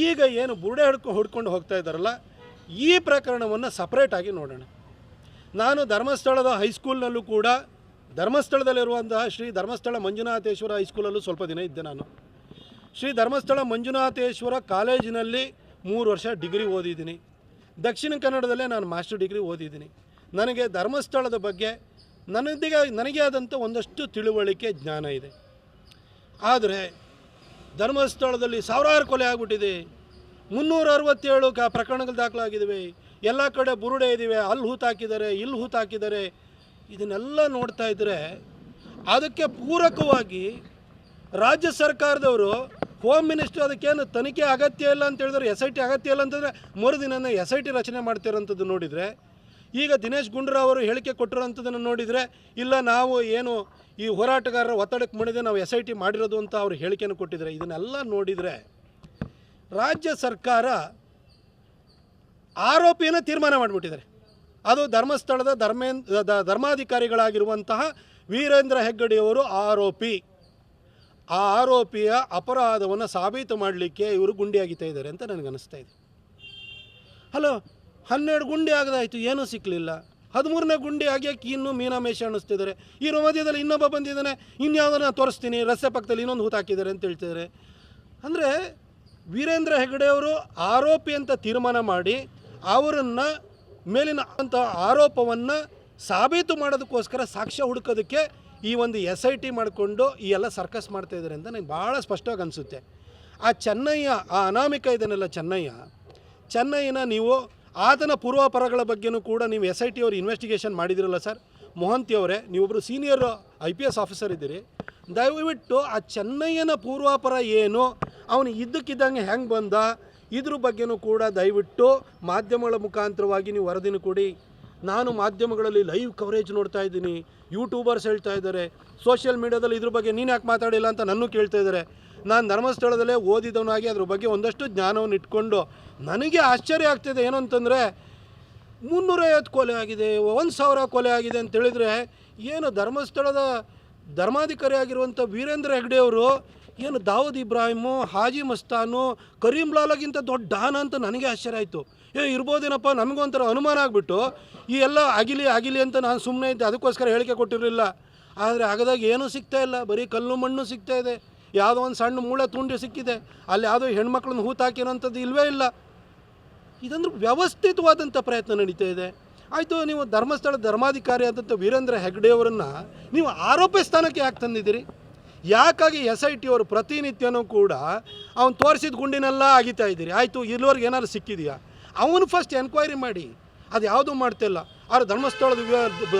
ಈಗ ಏನು ಬುರುಡೆ ಹಿಡ್ಕೊ ಹುಡ್ಕೊಂಡು ಹೋಗ್ತಾ ಇದ್ದಾರಲ್ಲ, ಈ ಪ್ರಕರಣವನ್ನು ಸಪ್ರೇಟಾಗಿ ನೋಡೋಣ. ನಾನು ಧರ್ಮಸ್ಥಳದ ಹೈಸ್ಕೂಲ್ನಲ್ಲೂ ಕೂಡ, ಧರ್ಮಸ್ಥಳದಲ್ಲಿರುವಂತಹ ಶ್ರೀ ಧರ್ಮಸ್ಥಳ ಮಂಜುನಾಥೇಶ್ವರ ಹೈಸ್ಕೂಲಲ್ಲೂ ಸ್ವಲ್ಪ ದಿನ ಇದ್ದೆ ನಾನು. ಶ್ರೀ ಧರ್ಮಸ್ಥಳ ಮಂಜುನಾಥೇಶ್ವರ ಕಾಲೇಜಿನಲ್ಲಿ ಮೂರು ವರ್ಷ ಡಿಗ್ರಿ ಓದಿದ್ದೀನಿ. ದಕ್ಷಿಣ ಕನ್ನಡದಲ್ಲೇ ನಾನು ಮಾಸ್ಟರ್ ಡಿಗ್ರಿ ಓದಿದ್ದೀನಿ. ನನಗೆ ಧರ್ಮಸ್ಥಳದ ಬಗ್ಗೆ ನನಗೆ ನನಗೆ ಆದಂಥ ಒಂದಷ್ಟು ತಿಳುವಳಿಕೆ ಜ್ಞಾನ ಇದೆ. ಆದರೆ ಧರ್ಮಸ್ಥಳದಲ್ಲಿ ಸಾವಿರಾರು ಕೊಲೆ ಆಗಿಬಿಟ್ಟಿದೆ. ಮುನ್ನೂರ ಅರವತ್ತೇಳು ಕ ಪ್ರಕರಣಗಳು ದಾಖಲಾಗಿದ್ದಾವೆ ಎಲ್ಲ ಕಡೆ ಬುರುಡೆ ಇದ್ದೀವಿ ಅಲ್ಲಿ ಹೂತಾಕಿದ್ದಾರೆ ಇಲ್ಲಿ ಹೂತಾಕಿದ್ದಾರೆ ಇದನ್ನೆಲ್ಲ ನೋಡ್ತಾ ಇದ್ದರೆ ಅದಕ್ಕೆ ಪೂರಕವಾಗಿ ರಾಜ್ಯ ಸರ್ಕಾರದವರು ಹೋಮ್ ಮಿನಿಸ್ಟರ್ ಅದಕ್ಕೇನು ತನಿಖೆ ಅಗತ್ಯ ಇಲ್ಲ ಅಂತ ಹೇಳಿದ್ರೆ ಎಸ್ ಐ ಟಿ ಅಗತ್ಯ ಇಲ್ಲ ಅಂತಂದರೆ ಮರುದಿನ ಎಸ್ ಐ ಟಿ ರಚನೆ ಮಾಡ್ತಿರೋಂಥದ್ದು ನೋಡಿದರೆ ಈಗ ದಿನೇಶ್ ಗುಂಡೂರಾವ್ ಅವರು ಹೇಳಿಕೆ ಕೊಟ್ಟಿರೋಂಥದ್ದನ್ನು ನೋಡಿದರೆ, ಇಲ್ಲ, ನಾವು ಏನು ಈ ಹೋರಾಟಗಾರರ ಒತ್ತಡಕ್ಕೆ ಮಣಿದೆ ನಾವು ಎಸ್ ಐ ಟಿ ಮಾಡಿರೋದು ಅಂತ ಅವರು ಹೇಳಿಕೆಯನ್ನು ಕೊಟ್ಟಿದ್ದಾರೆ ಇದನ್ನೆಲ್ಲ ನೋಡಿದರೆ ರಾಜ್ಯ ಸರ್ಕಾರ ಆರೋಪಿಯನ್ನು ತೀರ್ಮಾನ ಮಾಡಿಬಿಟ್ಟಿದ್ದಾರೆ. ಅದು ಧರ್ಮಸ್ಥಳದ ಧರ್ಮೇಂದ್ರ ಧರ್ಮಾಧಿಕಾರಿಗಳಾಗಿರುವಂತಹ ವೀರೇಂದ್ರ ಹೆಗ್ಗಡೆಯವರು ಆರೋಪಿ. ಆ ಆರೋಪಿಯ ಅಪರಾಧವನ್ನು ಸಾಬೀತು ಮಾಡಲಿಕ್ಕೆ ಇವರು ಗುಂಡಿ ಆಗಿತಾ ಇದ್ದಾರೆ ಅಂತ ನನಗನ್ನಿಸ್ತಾ ಇದೆ. ಹಲೋ ಹನ್ನೆರಡು ಗುಂಡಿ ಆಗದಾಯಿತು, ಏನೂ ಸಿಕ್ಕಲಿಲ್ಲ ಹದಿಮೂರನೇ ಗುಂಡಿ ಆಗ್ಯಾಕೆ ಇನ್ನೂ ಮೀನಾಮೇಷ ಅನ್ನಿಸ್ತಿದ್ದಾರೆ. ಈ ಮಧ್ಯದಲ್ಲಿ ಇನ್ನೊಬ್ಬ ಬಂದಿದ್ದಾನೆ, ಇನ್ಯಾವುದನ್ನ ತೋರಿಸ್ತೀನಿ, ರಸ್ತೆ ಪಕ್ಕದಲ್ಲಿ ಇನ್ನೊಂದು ಹೂತು ಹಾಕಿದ್ದಾರೆ ಅಂತ ಹೇಳ್ತಿದ್ದಾರೆ. ಅಂದರೆ ವೀರೇಂದ್ರ ಹೆಗಡೆಯವರು ಆರೋಪಿ ಅಂತ ತೀರ್ಮಾನ ಮಾಡಿ, ಅವರನ್ನು ಮೇಲಿನ ಅಂತ ಆರೋಪವನ್ನು ಸಾಬೀತು ಮಾಡೋದಕ್ಕೋಸ್ಕರ ಸಾಕ್ಷ್ಯ ಹುಡುಕೋದಕ್ಕೆ ಈ ಒಂದು ಎಸ್ ಐ ಟಿ ಮಾಡಿಕೊಂಡು ಈ ಎಲ್ಲ ಸರ್ಕಸ್ ಮಾಡ್ತಾ ಇದ್ದಾರೆ ಅಂತ ನನಗೆ ಭಾಳ ಸ್ಪಷ್ಟವಾಗಿ ಅನಿಸುತ್ತೆ. ಆ ಚೆನ್ನಯ್ಯ, ಆ ಅನಾಮಿಕ ಇದನ್ನೆಲ್ಲ ಚೆನ್ನಯ್ಯ ಚೆನ್ನೈನ ನೀವು ಆತನ ಪೂರ್ವಾಪರಗಳ ಬಗ್ಗೆನೂ ಕೂಡ ನೀವು ಎಸ್ ಐ ಟಿ ಅವರು ಇನ್ವೆಸ್ಟಿಗೇಷನ್ ಮಾಡಿದಿರಲ್ಲ ಸರ್ ಮೊಹಂತಿ ಅವರೇ ನೀವೊಬ್ಬರು senior I P S officer ಇದ್ದೀರಿ. ದಯವಿಟ್ಟು ಆ ಚೆನ್ನಯ್ಯನ ಪೂರ್ವಾಪರ ಏನು, ಅವನು ಇದ್ದಕ್ಕಿದ್ದಂಗೆ ಹೆಂಗೆ ಬಂದ, ಇದ್ರ ಬಗ್ಗೆನೂ ಕೂಡ ದಯವಿಟ್ಟು ಮಾಧ್ಯಮಗಳ ಮುಖಾಂತರವಾಗಿ ನೀವು ವರದಿನ ಕೊಡಿ. ನಾನು ಮಾಧ್ಯಮಗಳಲ್ಲಿ ಲೈವ್ ಕವರೇಜ್ ನೋಡ್ತಾ ಇದ್ದೀನಿ ಯೂಟ್ಯೂಬರ್ಸ್ ಹೇಳ್ತಾ ಇದ್ದಾರೆ ಸೋಷಿಯಲ್ ಮೀಡ್ಯಾದಲ್ಲಿ ಇದ್ರ ಬಗ್ಗೆ ನೀನು ಯಾಕೆ ಮಾತಾಡಿಲ್ಲ ಅಂತ ನನ್ನೂ ಕೇಳ್ತಾ ಇದ್ದಾರೆ. ನಾನು ಧರ್ಮಸ್ಥಳದಲ್ಲೇ ಓದಿದವನಾಗಿ ಅದ್ರ ಬಗ್ಗೆ ಒಂದಷ್ಟು ಜ್ಞಾನವನ್ನು ಇಟ್ಕೊಂಡು ನನಗೆ ಆಶ್ಚರ್ಯ ಆಗ್ತಿದೆ ಏನು ಅಂತಂದರೆ ಮುನ್ನೂರೈವತ್ತು ಕೊಲೆ ಆಗಿದೆ, ಒಂದು ಸಾವಿರ ಕೊಲೆ ಆಗಿದೆ ಅಂತ ಹೇಳಿದ್ರೆ ಏನು ಧರ್ಮಸ್ಥಳದ ಧರ್ಮಾಧಿಕಾರಿ ಆಗಿರುವಂಥ ವೀರೇಂದ್ರ ಹೆಗ್ಡೆಯವರು ಏನು ದಾವೂದ್ ಇಬ್ರಾಹಿಮು, ಹಾಜಿ ಮಸ್ತಾನು, ಕರೀಂ ಲಾಲಾಗಿಂತ ದೊಡ್ಡ ಡಾನ ಅಂತ ನನಗೆ ಆಶ್ಚರ್ಯ ಆಯಿತು. ಏ, ಇರ್ಬೋದೇನಪ್ಪ, ನಮಗೊಂಥರ ಅನುಮಾನ ಆಗಿಬಿಟ್ಟು, ಈ ಎಲ್ಲ ಆಗಿಲಿ ಆಗಿಲಿ ಅಂತ ನಾನು ಸುಮ್ಮನೆ ಇದ್ದೆ, ಅದಕ್ಕೋಸ್ಕರ ಹೇಳಿಕೆ ಕೊಟ್ಟಿರಲಿಲ್ಲ. ಆದರೆ ಆಗದಾಗ ಏನೂ ಸಿಗ್ತಾ ಇಲ್ಲ, ಬರೀ ಕಲ್ಲು ಮಣ್ಣು ಸಿಗ್ತಾ ಇದೆ. ಯಾವುದೋ ಒಂದು ಸಣ್ಣ ಮೂಳೆ ತುಂಡಿ ಸಿಕ್ಕಿದೆ. ಅಲ್ಲಿ ಯಾವುದೋ ಹೆಣ್ಮಕ್ಳನ್ನ ಹೂತಾಕಿರೋಂಥದ್ದು ಇಲ್ಲವೇ ಇಲ್ಲ. ಇದಂದ್ರೆ ವ್ಯವಸ್ಥಿತವಾದಂಥ ಪ್ರಯತ್ನ ನಡೀತಾ ಇದೆ. ಆಯಿತು, ನೀವು ಧರ್ಮಸ್ಥಳ ಧರ್ಮಾಧಿಕಾರಿ ಆದಂಥ ವೀರೇಂದ್ರ ಹೆಗ್ಡೆಯವರನ್ನು ನೀವು ಆರೋಪಿ ಸ್ಥಾನಕ್ಕೆ ಯಾಕೆ ತಂದಿದ್ದೀರಿ? ಯಾಕಾಗಿ ಎಸ್ ಐ ಟಿ ಅವರು ಪ್ರತಿನಿತ್ಯನೂ ಕೂಡ ಅವ್ನು ತೋರಿಸಿದ ಗುಂಡಿನೆಲ್ಲ ಆಗಿತಾ ಇದ್ದೀರಿ? ಆಯಿತು, ಇಲ್ಲಿವರೆಗೆ ಏನಾದ್ರು ಸಿಕ್ಕಿದೆಯಾ? ಅವನು ಫಸ್ಟ್ ಎನ್ಕ್ವೈರಿ ಮಾಡಿ, ಅದು ಯಾವುದೂ ಮಾಡ್ತಿಲ್ಲ ಆದರೆ ಧರ್ಮಸ್ಥಳದ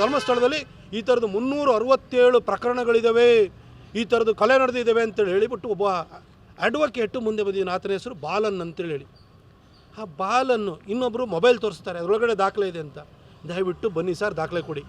ಧರ್ಮಸ್ಥಳದಲ್ಲಿ ಈ ಥರದ್ದು ಮುನ್ನೂರ ಅರವತ್ತೇಳು ಪ್ರಕರಣಗಳಿದ್ದಾವೆ ಈ ಥರದ್ದು ಕಲೆ ನಡೆದಿದ್ದಾವೆ ಅಂತೇಳಿ ಹೇಳಿಬಿಟ್ಟು ಒಬ್ಬ ಅಡ್ವೊಕೇಟು ಮುಂದೆ ಬಂದಿದ್ದೀನಿ ಆತನ ಹೆಸರು ಬಾಲನ್ ಅಂತೇಳಿ ಹೇಳಿ. ಆ ಬಾಲನ್ನು ಇನ್ನೊಬ್ಬರು ಮೊಬೈಲ್ ತೋರಿಸ್ತಾರೆ. ಅದರೊಳಗಡೆ ದಾಖಲೆ ಇದೆ ಅಂತ. ದಯವಿಟ್ಟು ಬನ್ನಿ ಸರ್ ದಾಖಲೆ ಕೊಡಿ.